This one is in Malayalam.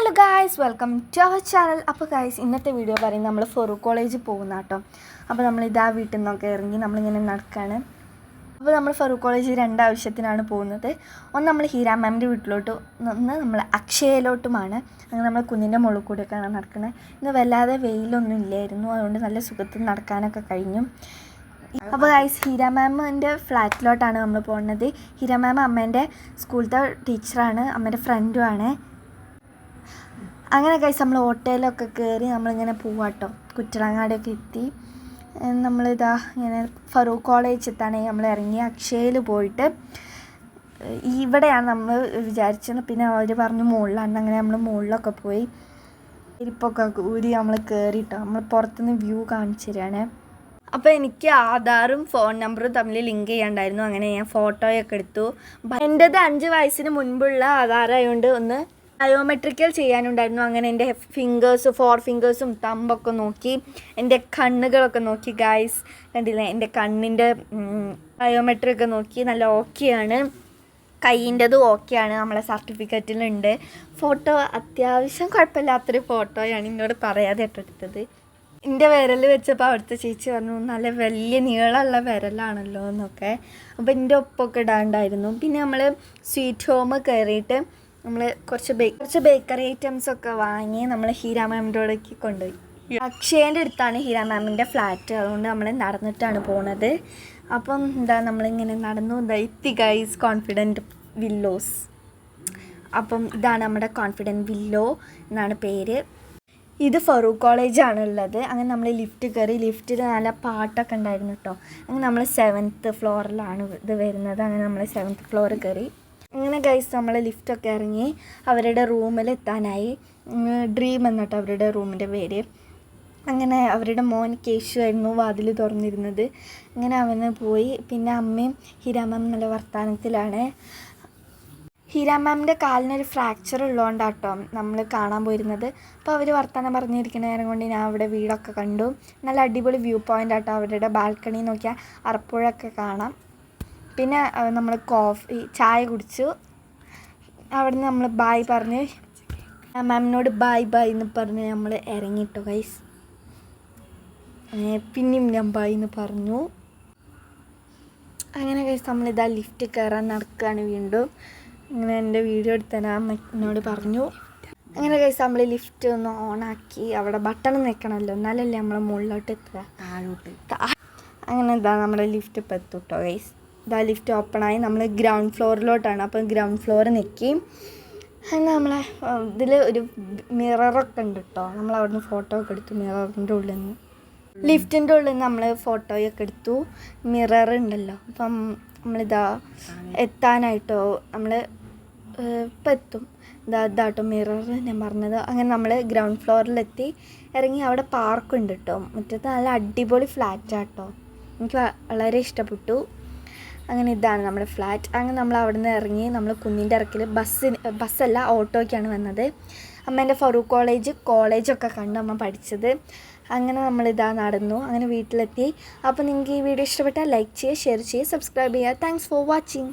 Hello guys welcome to our channel അപ്പോൾ ഗായ്സ് ഇന്നത്തെ വീഡിയോ പറയും നമ്മൾ ഫറൂഖ് കോളേജിൽ പോകുന്ന കേട്ടോ. അപ്പോൾ നമ്മൾ ഇതാ വീട്ടിൽ നിന്നൊക്കെ ഇറങ്ങി നമ്മളിങ്ങനെ നടക്കുകയാണ് അപ്പോൾ നമ്മൾ ഫറൂഖ് കോളേജിൽ രണ്ടാവശ്യത്തിനാണ് പോകുന്നത്. ഒന്ന് നമ്മൾ ഹീരാ മാമിന്റെ വീട്ടിലോട്ട് ഒന്ന് നമ്മൾ അക്ഷയയിലോട്ടുമാണ്. അങ്ങനെ നമ്മൾ കുഞ്ഞിന്റെ മുകളിൽ കൂടെയൊക്കെയാണ് നടക്കുന്നത് ഇന്ന് വല്ലാതെ വെയിലൊന്നും ഇല്ലായിരുന്നു. അതുകൊണ്ട് നല്ല സുഖത്തിൽ നടക്കാനൊക്കെ കഴിഞ്ഞു. അപ്പോൾ ഗൈസ് ഹീര മാമിന്റെ ഫ്ലാറ്റിലോട്ടാണ് നമ്മൾ പോകുന്നത്. ഹീര മാം അമ്മേന്റെ സ്കൂളിലത്തെ ടീച്ചറാണ്. അമ്മേന്റെ ഫ്രണ്ടുമാണ് അങ്ങനെ കഴിച്ച് നമ്മൾ ഓട്ടോയിലൊക്കെ കയറി നമ്മളിങ്ങനെ പോവാട്ടോ. കുറ്റളങ്ങാടൊക്കെ എത്തി. നമ്മളിതാ ഇങ്ങനെ ഫറൂഖ് കോളേജ് എത്താണ് നമ്മൾ ഇറങ്ങി അക്ഷയയിൽ പോയിട്ട് ഇവിടെയാണ് നമ്മൾ വിചാരിച്ചത്. പിന്നെ അവർ പറഞ്ഞു മുകളിലാണ് അങ്ങനെ നമ്മൾ മുകളിലൊക്കെ പോയി ഇരിപ്പൊക്കെ ഊരി നമ്മൾ കയറിയിട്ടോ നമ്മൾ പുറത്തുനിന്ന് വ്യൂ കാണിച്ചു തരാണ്. അപ്പോൾ എനിക്ക് ആധാറും ഫോൺ നമ്പറും തമ്മിൽ ലിങ്ക് ചെയ്യാണ്ടായിരുന്നു. അങ്ങനെ ഞാൻ ഫോട്ടോയൊക്കെ എടുത്തു. എന്റെത് അഞ്ച് വയസ്സിന് മുൻപുള്ള ആധാരമായതുകൊണ്ട് ഒന്ന് ബയോമെട്രിക്കൽ ചെയ്യാനുണ്ടായിരുന്നു. അങ്ങനെ എന്റെ ഫിംഗേഴ്സ് ഫോർ ഫിംഗേഴ്സും തമ്പൊക്കെ നോക്കി എന്റെ കണ്ണുകളൊക്കെ നോക്കി ഗായ്സ് കണ്ടില്ലേ? എന്റെ കണ്ണിന്റെ ബയോമെട്രി ഒക്കെ നോക്കി നല്ല ഓക്കെയാണ് കയ്യിന്റെതും ഓക്കെയാണ് നമ്മളെ സർട്ടിഫിക്കറ്റിലുണ്ട്. ഫോട്ടോ അത്യാവശ്യം കുഴപ്പമില്ലാത്തൊരു ഫോട്ടോയാണ് എന്നോട് പറയാതെ എടുത്തത് എന്റെ വിരൽ വെച്ചപ്പോൾ അവിടുത്തെ ചേച്ചി പറഞ്ഞു നല്ല വലിയ നീളമുള്ള വിരലാണല്ലോ എന്നൊക്കെ. അപ്പോൾ എന്റെ ഒപ്പമൊക്കെ ഇടാണ്ടായിരുന്നു. പിന്നെ നമ്മൾ സ്വീറ്റ് ഹോം കയറിയിട്ട് നമ്മൾ കുറച്ച് ബേ കുറച്ച് ബേക്കറി ഐറ്റംസ് ഒക്കെ വാങ്ങി നമ്മൾ ഹീരാ മാമിന്റെ അവിടേക്ക് കൊണ്ടുപോയി. അക്ഷയന്റെ അടുത്താണ് ഹീരാ മാമിന്റെ ഫ്ലാറ്റ് അതുകൊണ്ട് നമ്മൾ നടന്നിട്ടാണ് പോണത്. അപ്പം എന്താ നമ്മളിങ്ങനെ നടന്നു. ദൈത്തി ഗൈസ് കോൺഫിഡന്റ് വില്ലോസ് അപ്പം ഇതാണ് നമ്മുടെ കോൺഫിഡന്റ് വില്ലോ എന്നാണ് പേര്. ഇത് ഫറൂഖ് കോളേജാണ് ഉള്ളത് അങ്ങനെ നമ്മൾ ലിഫ്റ്റ് കയറി ലിഫ്റ്റിൽ നല്ല പാട്ടൊക്കെ ഉണ്ടായിരുന്നു കേട്ടോ അങ്ങനെ നമ്മൾ സെവൻത്ത് ഫ്ലോറിലാണ് ഇത് വരുന്നത്. അങ്ങനെ നമ്മൾ സെവൻത്ത് ഫ്ലോറിൽ കയറി. അങ്ങനെ ഗൈസ് നമ്മൾ ലിഫ്റ്റൊക്കെ ഇറങ്ങി അവരുടെ റൂമിൽ എത്താനായി. ഡ്രീം എന്നിട്ട് അവരുടെ റൂമിന്റെ പേര്. അങ്ങനെ അവരുടെ മോൻ കേശു ആയിരുന്നു വാതിൽ തുറന്നിരുന്നത്. അങ്ങനെ അവന് പോയി. പിന്നെ അമ്മയും ഹിരാമം നല്ല വർത്തമാനത്തിലാണ് ഹീരാ മാമിന്റെ കാലിനൊരു ഫ്രാക്ചർ ഉള്ളതുകൊണ്ടാട്ടോ നമ്മൾ കാണാൻ പോയിരുന്നത്. അപ്പോൾ അവർ വർത്തമാനം പറഞ്ഞിരിക്കുന്ന നേരം കൊണ്ട് ഞാൻ അവിടെ വീടൊക്കെ കണ്ടു. നല്ല അടിപൊളി വ്യൂ പോയിന്റ് ആട്ടോ അവരുടെ ബാൽക്കണി നോക്കിയാൽ അറപ്പുഴയൊക്കെ കാണാം. പിന്നെ നമ്മൾ കോഫി ചായ കുടിച്ചു. അവിടെ നിന്ന് നമ്മൾ ബായ് പറഞ്ഞ് മാമിനോട് ബായ് ബായ് എന്ന് പറഞ്ഞ് നമ്മൾ ഇറങ്ങിയിട്ടു ഗൈസ് പിന്നെയും ഞാൻ ബായ് എന്ന് പറഞ്ഞു. അങ്ങനെ ഗൈസ് നമ്മൾ ഇതാ ലിഫ്റ്റ് കയറാൻ നടക്കുകയാണ് വീണ്ടും. അങ്ങനെ എന്റെ വീഡിയോ എടുത്താൽ എന്നോട് പറഞ്ഞു. അങ്ങനെ കഴിച്ച് നമ്മൾ ലിഫ്റ്റ് ഒന്ന് ഓണാക്കി അവിടെ ബട്ടൺ നിൽക്കണമല്ലോ എന്നാലല്ലേ നമ്മൾ മുകളിലോട്ട് എത്തുക. താഴോട്ട്. അങ്ങനെ ഇതാ നമ്മുടെ ലിഫ്റ്റ് ഇപ്പം എത്തൂട്ടോ ഗൈസ് ഇതാ ലിഫ്റ്റ് ആയി. നമ്മൾ ഗ്രൗണ്ട് ഫ്ലോറിലോട്ടാണ് അപ്പം ഗ്രൗണ്ട് ഫ്ലോർ നിൽക്കി അങ്ങനെ നമ്മളെ ഇതിൽ ഒരു മിററൊക്കെ ഉണ്ട് കേട്ടോ നമ്മൾ അവിടുന്ന് ഫോട്ടോ ഒക്കെ എടുത്തു മിററിന്റെ ഉള്ളിൽ നിന്ന് ലിഫ്റ്റിന്റെ ഉള്ളിൽ നിന്ന് നമ്മൾ ഫോട്ടോയൊക്കെ എടുത്തു. മിറർ ഉണ്ടല്ലോ. അപ്പം നമ്മളിതാ എത്താനായിട്ടോ നമ്മൾ ഇപ്പം എത്തും. ഇതാ ഇതാട്ടോ മിറർ ഞാൻ പറഞ്ഞത്. അങ്ങനെ നമ്മൾ ഗ്രൗണ്ട് ഫ്ലോറിലെത്തി ഇറങ്ങി അവിടെ പാർക്കുണ്ട് കേട്ടോ മുറ്റത്ത് നല്ല അടിപൊളി ഫ്ലാറ്റാട്ടോ എനിക്ക് വളരെ ഇഷ്ടപ്പെട്ടു. അങ്ങനെ ഇതാണ് നമ്മുടെ ഫ്ലാറ്റ്. അങ്ങനെ നമ്മൾ അവിടെ നിന്ന് ഇറങ്ങി നമ്മൾ കുന്നിന്റെ ഇറക്കിൽ ബസ്സിന് ബസ്സല്ല ഓട്ടോയ്ക്കാണ് വന്നത്. അമ്മേന്റെ ഫറൂഖ് കോളേജ് കോളേജൊക്കെ കണ്ടു അമ്മ പഠിച്ചത്. അങ്ങനെ നമ്മളിതാ നടന്നു അങ്ങനെ വീട്ടിലെത്തി. അപ്പോൾ നിങ്ങൾക്ക് ഈ വീഡിയോ ഇഷ്ടപ്പെട്ടാൽ ലൈക്ക് ചെയ്യുക ഷെയർ ചെയ്യുക സബ്സ്ക്രൈബ് ചെയ്യുക. Thanks for watching